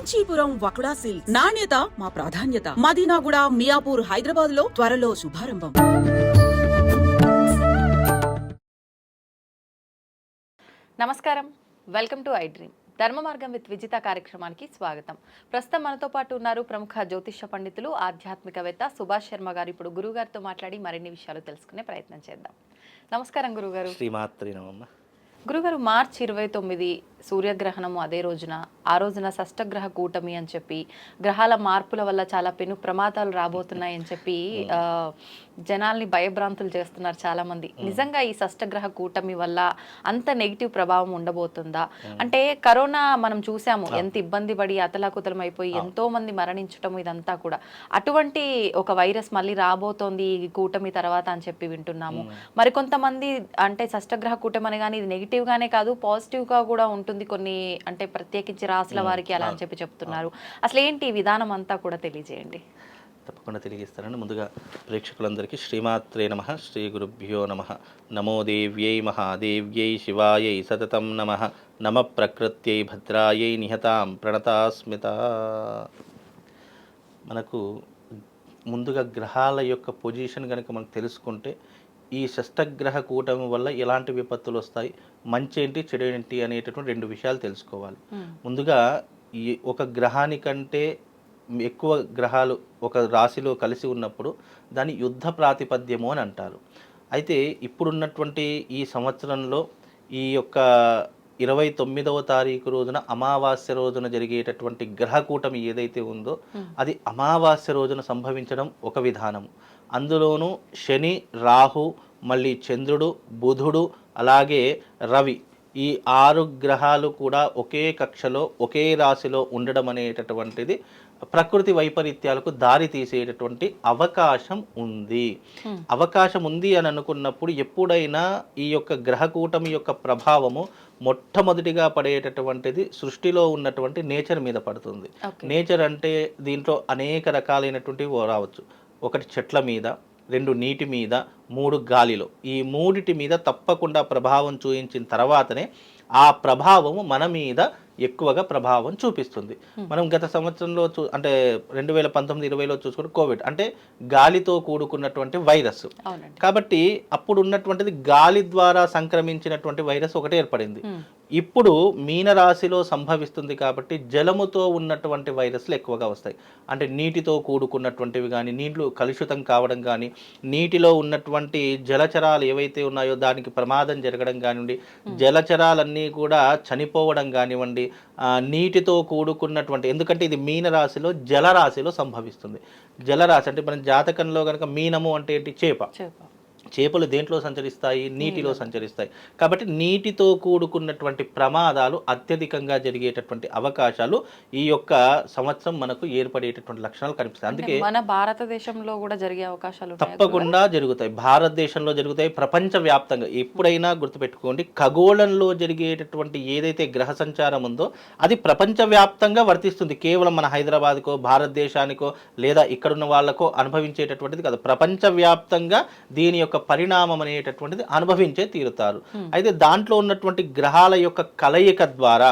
Kanchipuram వకుడా silks. నాణ్యత మా ప్రాధాన్యత. మదీనాగుడ మియాపూర్ హైదరాబాద్లో త్వరలో శుభారంభం. నమస్కారం. Welcome to I dream. Dharma Margam with Vijitha కార్యక్రమానికి స్వాగతం. ప్రస్తుతం మనతో పాటు ఉన్నారు ప్రముఖ జ్యోతిష పండితులు ఆధ్యాత్మికవేత్త సుభాష్ శర్మ గారు. ఇప్పుడు గురువు గారితో మాట్లాడి మరిన్ని విషయాలు తెలుసుకునే ప్రయత్నం చేద్దాం. నమస్కారం గురుగారు శ్రీమాత్రి గురుగారు మార్చి ఇరవై తొమ్మిది సూర్యగ్రహణము అదే రోజున ఆ రోజున షష్టగ్రహ కూటమి అని చెప్పి గ్రహాల మార్పుల వల్ల చాలా పెను ప్రమాదాలు రాబోతున్నాయి అని చెప్పి జనాల్ని భయభ్రాంతులు చేస్తున్నారు చాలా మంది నిజంగా ఈ షష్టగ్రహ కూటమి వల్ల అంత నెగిటివ్ ప్రభావం ఉండబోతుందా? అంటే కరోనా మనం చూసాము ఎంత ఇబ్బంది పడి అతలాకుతలం అయిపోయి ఎంతో మంది మరణించటం ఇదంతా కూడా. అటువంటి ఒక వైరస్ మళ్ళీ రాబోతోంది ఈ కూటమి తర్వాత అని చెప్పి వింటున్నాము. మరి కొంతమంది అంటే షష్టగ్రహ కూటమి అని కానీ ఇది నెగిటివ్ గానే కాదు పాజిటివ్గా కూడా ఉంటుంది కొన్ని అంటే ప్రత్యేకించి రాసుల వారికి అలా అని చెప్పి చెప్తున్నారు. అసలు ఏంటి విధానం అంతా కూడా తెలియజేయండి. తప్పకుండా తెలియజేస్తానండి. ముందుగా ప్రేక్షకులందరికీ శ్రీమాత్రే నమ శ్రీ గురుభ్యో నమ. నమో దేవ్యై మహాదేవ్యై శివాయై సతతం నమ. నమ ప్రకృత్యై భద్రాయై నిహతాం ప్రణతాస్మిత. మనకు ముందుగా గ్రహాల యొక్క పొజిషన్ కనుక మనం తెలుసుకుంటే ఈ షష్టగ్రహ కూటమి వల్ల ఎలాంటి విపత్తులు వస్తాయి మంచి ఏంటి చెడు ఏంటి అనేటటువంటి రెండు విషయాలు తెలుసుకోవాలి. ముందుగా ఈ ఒక గ్రహానికంటే ఎక్కువ గ్రహాలు ఒక రాశిలో కలిసి ఉన్నప్పుడు దాన్ని యుద్ధ ప్రాతిపద్యము అని అంటారు. అయితే ఇప్పుడున్నటువంటి ఈ సంవత్సరంలో ఈ యొక్క ఇరవై తొమ్మిదవ తారీఖు రోజున అమావాస్య రోజున జరిగేటటువంటి గ్రహ కూటమి ఏదైతే ఉందో అది అమావాస్య రోజున సంభవించడం ఒక విధానం అందులోనూ శని రాహు మళ్ళీ చంద్రుడు బుధుడు అలాగే రవి ఈ ఆరు గ్రహాలు కూడా ఒకే కక్షలో ఒకే రాశిలో ఉండడం అనేటటువంటిది ప్రకృతి వైపరీత్యాలకు దారి తీసేటటువంటి అవకాశం ఉంది. అవకాశం ఉంది అని అనుకున్నప్పుడు ఎప్పుడైనా ఈ యొక్క గ్రహకూటమి యొక్క ప్రభావము మొట్టమొదటిగా పడేటటువంటిది సృష్టిలో ఉన్నటువంటి నేచర్ మీద పడుతుంది. నేచర్ అంటే దీంట్లో అనేక రకాలైనటువంటివి రావచ్చు. ఒకటి చెట్ల మీద రెండు నీటి మీద మూడు గాలిలో. ఈ మూడిటి మీద తప్పకుండా ప్రభావం చూపించిన తర్వాతనే ఆ ప్రభావము మన మీద ఎక్కువగా ప్రభావం చూపిస్తుంది. మనం గత సంవత్సరంలో చూ అంటే రెండు వేల పంతొమ్మిది ఇరవైలో చూసుకుంటే కోవిడ్ అంటే గాలితో కూడుకున్నటువంటి వైరస్. కాబట్టి అప్పుడు ఉన్నటువంటిది గాలి ద్వారా సంక్రమించినటువంటి వైరస్ ఒకటి ఏర్పడింది. ఇప్పుడు మీనరాశిలో సంభవిస్తుంది కాబట్టి జలముతో ఉన్నటువంటి వైరస్లు ఎక్కువగా వస్తాయి. అంటే నీటితో కూడుకున్నటువంటివి కానీ నీళ్ళు కలుషితం కావడం కానీ నీటిలో ఉన్నటువంటి జలచరాలు ఏవైతే ఉన్నాయో దానికి ప్రమాదం జరగడం కానివ్వండి జలచరాలన్నీ కూడా చనిపోవడం కానివ్వండి నీటితో కూడుకున్నటువంటి ఎందుకంటే ఇది మీనరాశిలో జలరాశిలో సంభవిస్తుంది. జలరాశి అంటే మన జాతకంలో కనుక మీనము అంటే ఏంటి? చేప. చేప. చేపలు దేంట్లో సంచరిస్తాయి? నీటిలో సంచరిస్తాయి. కాబట్టి నీటితో కూడుకున్నటువంటి ప్రమాదాలు అత్యధికంగా జరిగేటటువంటి అవకాశాలు ఈ యొక్క సంవత్సరం మనకు ఏర్పడేటటువంటి లక్షణాలు కనిపిస్తాయి. అందుకే మన భారతదేశంలో కూడా జరిగే అవకాశాలు తప్పకుండా జరుగుతాయి. భారతదేశంలో జరుగుతాయి. ప్రపంచ వ్యాప్తంగా ఎప్పుడైనా గుర్తుపెట్టుకోండి ఖగోళంలో జరిగేటటువంటి ఏదైతే గ్రహ సంచారం ఉందో అది ప్రపంచ వ్యాప్తంగా వర్తిస్తుంది. కేవలం మన హైదరాబాద్కో భారతదేశానికో లేదా ఇక్కడున్న వాళ్ళకో అనుభవించేటటువంటిది కాదు. ప్రపంచ వ్యాప్తంగా దీని యొక్క పరిణామం అనేటటువంటిది అనుభవించే తీరుతారు. అయితే దాంట్లో ఉన్నటువంటి గ్రహాల యొక్క కలయిక ద్వారా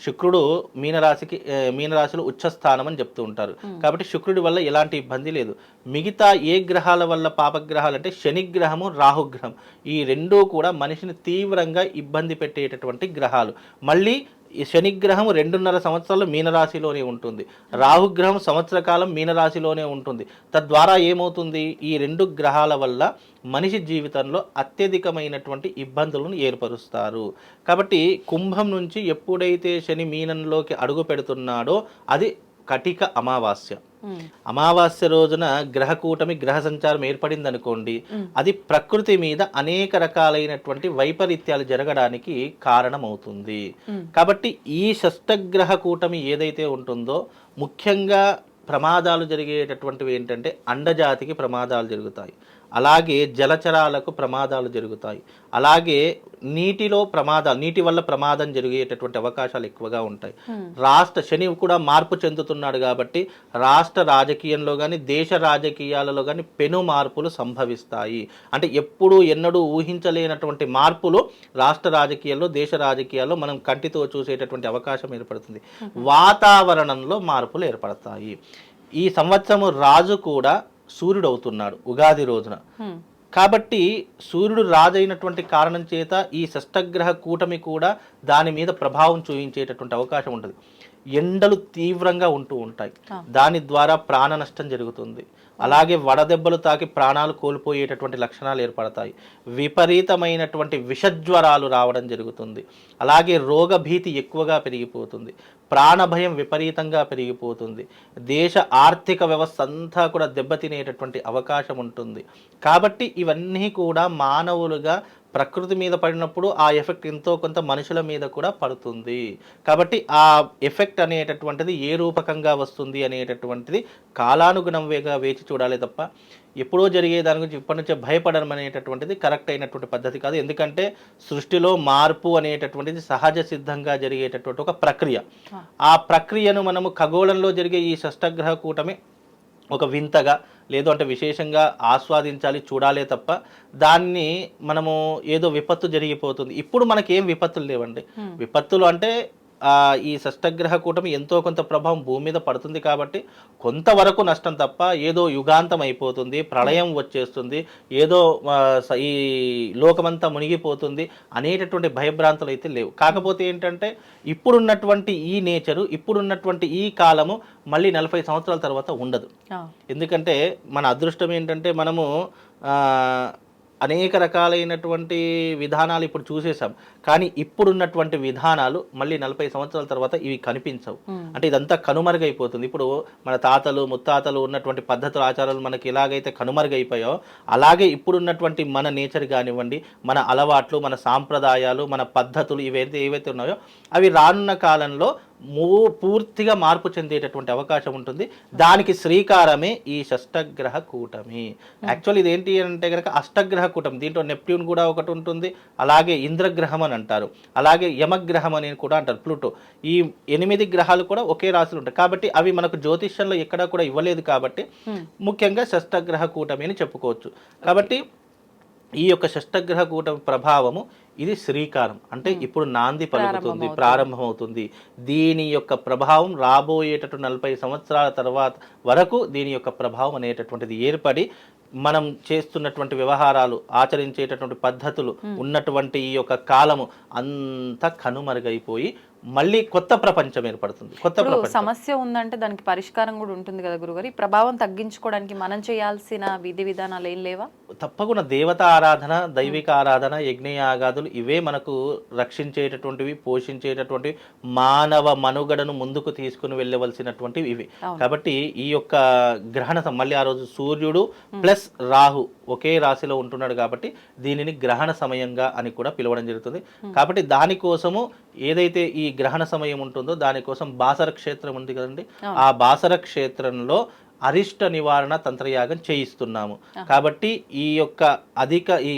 శుక్రుడు మీనరాశికి మీనరాశిలో ఉచ్చస్థానం అని చెప్తూ ఉంటారు. కాబట్టి శుక్రుడి వల్ల ఎలాంటి ఇబ్బంది లేదు. మిగతా ఏ గ్రహాల వల్ల పాపగ్రహాలు అంటే శనిగ్రహము రాహుగ్రహం ఈ రెండూ కూడా మనిషిని తీవ్రంగా ఇబ్బంది పెట్టేటటువంటి గ్రహాలు. మళ్ళీ ఈ శనిగ్రహం రెండున్నర సంవత్సరాలు మీనరాశిలోనే ఉంటుంది. రాహుగ్రహం సంవత్సర కాలం మీనరాశిలోనే ఉంటుంది. తద్వారా ఏమవుతుంది? ఈ రెండు గ్రహాల వల్ల మనిషి జీవితంలో అత్యధికమైనటువంటి ఇబ్బందులను ఏర్పరుస్తారు. కాబట్టి కుంభం నుంచి ఎప్పుడైతే శని మీనంలోకి అడుగు పెడుతున్నాడో అది కటిక అమావాస్య. అమావాస్య రోజున గ్రహ కూటమి గ్రహ సంచారం ఏర్పడింది అనుకోండి అది ప్రకృతి మీద అనేక రకాలైనటువంటి వైపరీత్యాలు జరగడానికి కారణమవుతుంది. కాబట్టి ఈ షష్టగ్రహ కూటమి ఏదైతే ఉంటుందో ముఖ్యంగా ప్రమాదాలు జరిగేటటువంటివి ఏంటంటే అండజాతికి ప్రమాదాలు జరుగుతాయి. అలాగే జలచరాలకు ప్రమాదాలు జరుగుతాయి. అలాగే నీటిలో ప్రమాదాలు నీటి వల్ల ప్రమాదం జరిగేటటువంటి అవకాశాలు ఎక్కువగా ఉంటాయి. రాష్ట్ర శని కూడా మార్పు చెందుతున్నాడు కాబట్టి రాష్ట్ర రాజకీయంలో కానీ దేశ రాజకీయాలలో కానీ పెను మార్పులు సంభవిస్తాయి. అంటే ఎప్పుడూ ఎన్నడూ ఊహించలేనటువంటి మార్పులు రాష్ట్ర రాజకీయాల్లో దేశ రాజకీయాల్లో మనం కంటితో చూసేటటువంటి అవకాశం ఏర్పడుతుంది. వాతావరణంలో మార్పులు ఏర్పడతాయి. ఈ సంవత్సరము రాజు కూడా సూర్యుడు అవుతున్నాడు ఉగాది రోజున. కాబట్టి సూర్యుడు రాజైనటువంటి కారణం చేత ఈ షష్టగ్రహ కూటమి కూడా దాని మీద ప్రభావం చూపించేటటువంటి అవకాశం ఉంటుంది. ఎండలు తీవ్రంగా ఉంటూ ఉంటాయి. దాని ద్వారా ప్రాణ నష్టం జరుగుతుంది. అలాగే వడదెబ్బలు తాకి ప్రాణాలు కోల్పోయేటటువంటి లక్షణాలు ఏర్పడతాయి. విపరీతమైనటువంటి విషజ్వరాలు రావడం జరుగుతుంది. అలాగే రోగభీతి ఎక్కువగా పెరిగిపోతుంది. ప్రాణభయం విపరీతంగా పెరిగిపోతుంది. దేశ ఆర్థిక వ్యవస్థ అంతా కూడా దెబ్బతినేటటువంటి అవకాశం ఉంటుంది. కాబట్టి ఇవన్నీ కూడా మానవులుగా ప్రకృతి మీద పడినప్పుడు ఆ ఎఫెక్ట్ ఎంతో కొంత మనుషుల మీద కూడా పడుతుంది. కాబట్టి ఆ ఎఫెక్ట్ అనేటటువంటిది ఏ రూపకంగా వస్తుంది అనేటటువంటిది కాలానుగుణంగా వేచి చూడాలి తప్ప ఎప్పుడో జరిగే దాని గురించి ఇప్పటి నుంచే భయపడడం అనేటటువంటిది కరెక్ట్ అయినటువంటి పద్ధతి కాదు. ఎందుకంటే సృష్టిలో మార్పు అనేటటువంటిది సహజ సిద్ధంగా జరిగేటటువంటి ఒక ప్రక్రియ. ఆ. ప్రక్రియను మనము ఖగోళంలో జరిగే ఈ షష్టగ్రహ కూటమి ఒక వింతగా లేదు అంటే విశేషంగా ఆస్వాదించాలి చూడాలే తప్ప దాన్ని మనము ఏదో విపత్తు జరిగిపోతుంది. ఇప్పుడు మనకి ఏం విపత్తులు లేవండి. విపత్తులు అంటే ఈ షష్టగ్రహ కూటమి ఎంతో కొంత ప్రభావం భూమి మీద పడుతుంది కాబట్టి కొంతవరకు నష్టం తప్ప ఏదో యుగాంతం అయిపోతుంది ప్రళయం వచ్చేస్తుంది ఏదో ఈ లోకమంతా మునిగిపోతుంది అనేటటువంటి భయభ్రాంతులు అయితే లేవు కాకపోతే ఏంటంటే ఇప్పుడున్నటువంటి ఈ నేచరు ఇప్పుడున్నటువంటి ఈ కాలము మళ్ళీ నలభై సంవత్సరాల తర్వాత ఉండదు. ఎందుకంటే మన అదృష్టం ఏంటంటే మనము అనేక రకాలైనటువంటి విధానాలు ఇప్పుడు చూసేసాం కానీ ఇప్పుడున్నటువంటి విధానాలు మళ్ళీ నలభై సంవత్సరాల తర్వాత ఇవి కనిపించవు. అంటే ఇదంతా కనుమరుగైపోతుంది. ఇప్పుడు మన తాతలు ముత్తాతలు ఉన్నటువంటి పద్ధతులు ఆచారాలు మనకి ఎలాగైతే కనుమరుగైపోయాయో అలాగే ఇప్పుడున్నటువంటి మన నేచర్ కానివ్వండి మన అలవాట్లు మన సాంప్రదాయాలు మన పద్ధతులు ఇవైతే ఏవైతే ఉన్నాయో అవి రానున్న కాలంలో పూర్తిగా మార్పు చెందేటటువంటి అవకాశం ఉంటుంది. దానికి శ్రీకారమే ఈ షష్టగ్రహ కూటమి. యాక్చువల్ ఇది ఏంటి అంటే కనుక అష్టగ్రహ కూటమి దీంట్లో నెప్ట్యూన్ కూడా ఒకటి ఉంటుంది అలాగే ఇంద్రగ్రహం అని అంటారు అలాగే యమగ్రహం అని కూడా అంటారు ప్లూటో. ఈ ఎనిమిది గ్రహాలు కూడా ఒకే రాశిలో ఉంటాయి. కాబట్టి అవి మనకు జ్యోతిష్యంలో ఎక్కడా కూడా ఇవ్వలేదు కాబట్టి ముఖ్యంగా షష్టగ్రహ కూటమి అని చెప్పుకోవచ్చు. కాబట్టి ఈ యొక్క షష్టగ్రహ కూటమి ప్రభావము ఇది శ్రీకారం. అంటే ఇప్పుడు నాంది పలుకుతుంది ప్రారంభమవుతుంది. దీని యొక్క ప్రభావం రాబోయేటటువంటి నలభై సంవత్సరాల తర్వాత వరకు దీని యొక్క ప్రభావం అనేటటువంటిది ఏర్పడి మనం చేస్తున్నటువంటి వ్యవహారాలు ఆచరించేటటువంటి పద్ధతులు ఉన్నటువంటి ఈ యొక్క కాలము అంతా కనుమరుగైపోయి మళ్ళీ కొత్త ప్రపంచం ఏర్పడుతుంది. కొత్త సమస్య ఉందంటే దానికి పరిష్కారం కూడా ఉంటుంది కదా గురుగారు. ఈ ప్రభావం తగ్గించుకోవడానికి మనం చేయాల్సిన విధి విధానాలు ఏం లేవా? తప్పకుండా దేవత ఆరాధన దైవిక ఆరాధన యజ్ఞయాగాదులు ఇవే మనకు రక్షించేటటువంటివి పోషించేటటువంటివి మానవ మనుగడను ముందుకు తీసుకుని వెళ్ళవలసినటువంటివి ఇవి. కాబట్టి ఈ యొక్క గ్రహణ మళ్ళీ ఆ రోజు సూర్యుడు ప్లస్ రాహు ఒకే రాశిలో ఉంటున్నాడు కాబట్టి దీనిని గ్రహణ సమయంగా అని కూడా పిలవడం జరుగుతుంది. కాబట్టి దానికోసము ఏదైతే ఈ గ్రహణ సమయం ఉంటుందో దానికోసం బాసర క్షేత్రం ఉంది కదండి. ఆ బాసర క్షేత్రంలో అరిష్ట నివారణ తంత్రయాగం చేయిస్తున్నాము. కాబట్టి ఈ యొక్క అధిక ఈ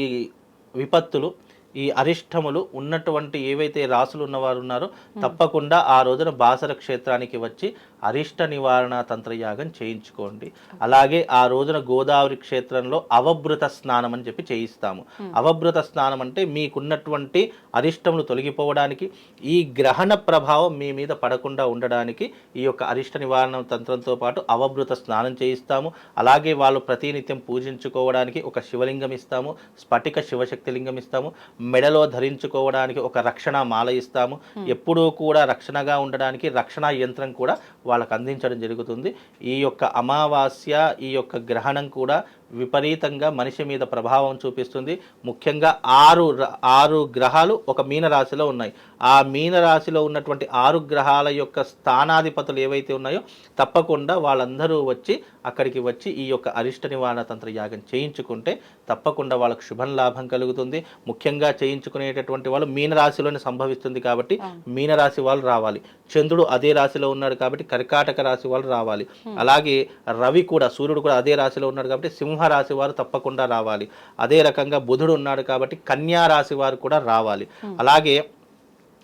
విపత్తులు ఈ అరిష్టములు ఉన్నటువంటి ఏవైతే రాసులు ఉన్నవారు ఉన్నారో తప్పకుండా ఆ రోజున బాసర క్షేత్రానికి వచ్చి అరిష్ట నివారణ తంత్రయాగం చేయించుకోండి. అలాగే ఆ రోజున గోదావరి క్షేత్రంలో అవభృత స్నానం అని చెప్పి చేయిస్తాము. అవభృత స్నానం అంటే మీకున్నటువంటి అరిష్టములు తొలగిపోవడానికి ఈ గ్రహణ ప్రభావం మీ మీద పడకుండా ఉండడానికి ఈ యొక్క అరిష్ట నివారణ తంత్రంతో పాటు అవభృత స్నానం చేయిస్తాము. అలాగే వాళ్ళు ప్రతినిత్యం పూజించుకోవడానికి ఒక శివలింగం ఇస్తాము స్ఫటిక శివశక్తి లింగం ఇస్తాము మెడలో ధరించుకోవడానికి ఒక రక్షణ మాల ఇస్తాము. ఎప్పుడూ కూడా రక్షణగా ఉండడానికి రక్షణ యంత్రం కూడా వాళ్ళకు అందించడం జరుగుతుంది. ఈ యొక్క అమావాస్య ఈ యొక్క గ్రహణం కూడా విపరీతంగా మనిషి మీద ప్రభావం చూపిస్తుంది. ముఖ్యంగా ఆరు ర- ఆరు గ్రహాలు ఒక మీనరాశిలో ఉన్నాయి. ఆ మీన రాశిలో ఉన్నటువంటి ఆరు గ్రహాల యొక్క స్థానాధిపతులు ఏవైతే ఉన్నాయో తప్పకుండా వాళ్ళందరూ వచ్చి అక్కడికి వచ్చి ఈ యొక్క అరిష్ట నివారణ తంత్ర యాగం చేయించుకుంటే తప్పకుండా వాళ్ళకు శుభం లాభం కలుగుతుంది. ముఖ్యంగా చేయించుకునేటటువంటి వాళ్ళు మీన రాశిలోనే సంభవిస్తుంది కాబట్టి మీన రాశి వాళ్ళు రావాలి. చంద్రుడు అదే రాశిలో ఉన్నాడు కాబట్టి కర్కాటక రాశి వాళ్ళు రావాలి. అలాగే రవి కూడా సూర్యుడు కూడా అదే రాశిలో ఉన్నాడు కాబట్టి సింహ రాశి వారు తప్పకుండా రావాలి. అదే రకంగా బుధుడు ఉన్నాడు కాబట్టి కన్యా రాశి వారు కూడా రావాలి. అలాగే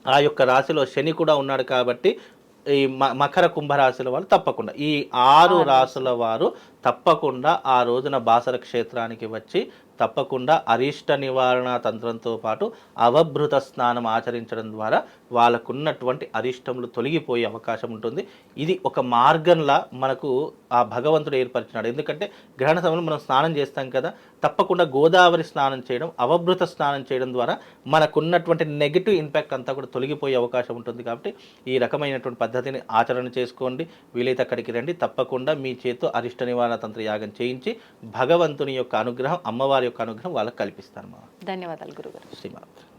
ఆ యొక్క రాశిలో శని కూడా ఉన్నాడు కాబట్టి ఈ మ- మకర కుంభరాశుల వాళ్ళు తప్పకుండా. ఈ ఆరు రాశుల వారు తప్పకుండా ఆ రోజున బాసర క్షేత్రానికి వచ్చి తప్పకుండా అరిష్ట నివారణ తంత్రంతో పాటు అవభృత స్నానం ఆచరించడం ద్వారా వాళ్ళకున్నటువంటి అరిష్టములు తొలగిపోయే అవకాశం ఉంటుంది. ఇది ఒక మార్గంలా మనకు ఆ భగవంతుడు ఏర్పరిచినాడు. ఎందుకంటే గ్రహణ సమయంలో మనం స్నానం చేస్తాం కదా తప్పకుండా గోదావరి స్నానం చేయడం అవభృత స్నానం చేయడం ద్వారా మనకున్నటువంటి నెగిటివ్ ఇంపాక్ట్ అంతా కూడా తొలగిపోయే అవకాశం ఉంటుంది కాబట్టి ఈ రకమైనటువంటి పద్ధతిని ఆచరణ చేసుకోండి వీలైతే అక్కడికి రండి. తప్పకుండా మీ చేతితో అరిష్ట నివారణ తంత్ర యాగం చేయించి భగవంతుని యొక్క అనుగ్రహం అమ్మవారి యొక్క అనుగ్రహం వాళ్ళకి కల్పిస్తాను మా. ధన్యవాదాలు గురుగారు. శ్రీమాత